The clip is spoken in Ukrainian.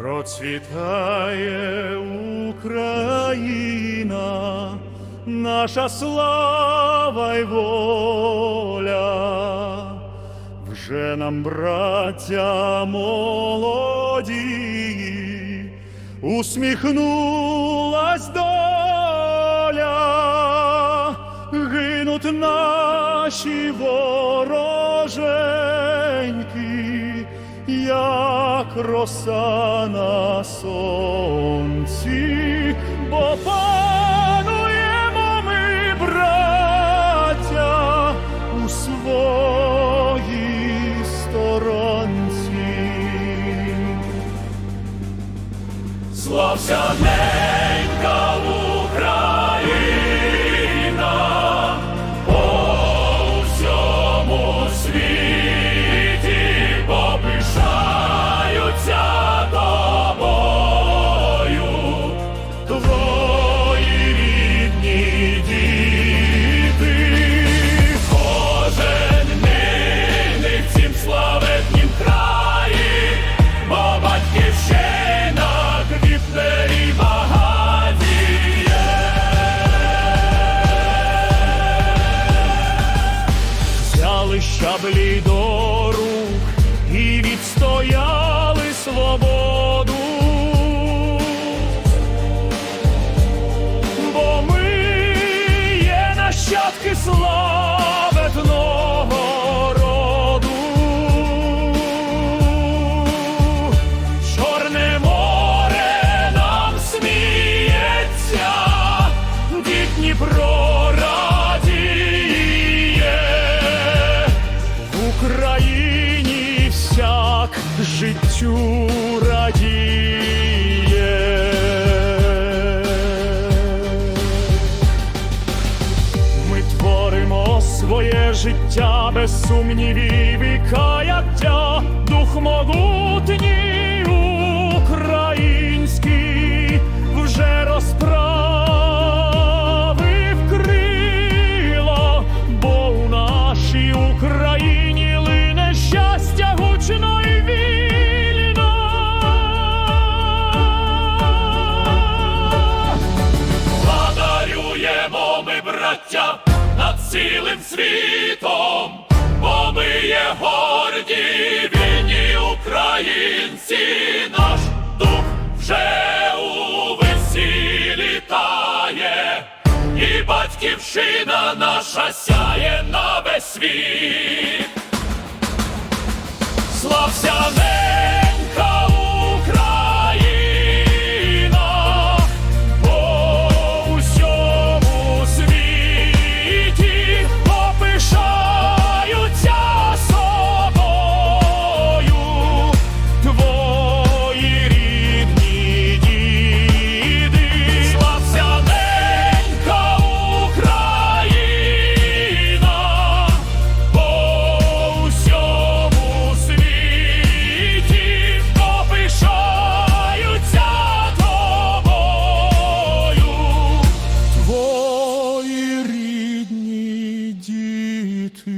Процвітає Україна, наша слава й воля, вже нам, браття молоді, усміхнулась доля, гинуть наші вороженьки, як роса на сонці, бо пануємо ми, браття, у своїй сторонці. Слався ненька Україна Взяли до рук і відстояли свободу. Бо ми є нащадки славетного життю. Ми творимо своє життя без сумнівів і каяття, цілим світом, бо ми є горді, вільні українці, наш дух вже у весі літає, і батьківщина наша сяє на весь світ. tu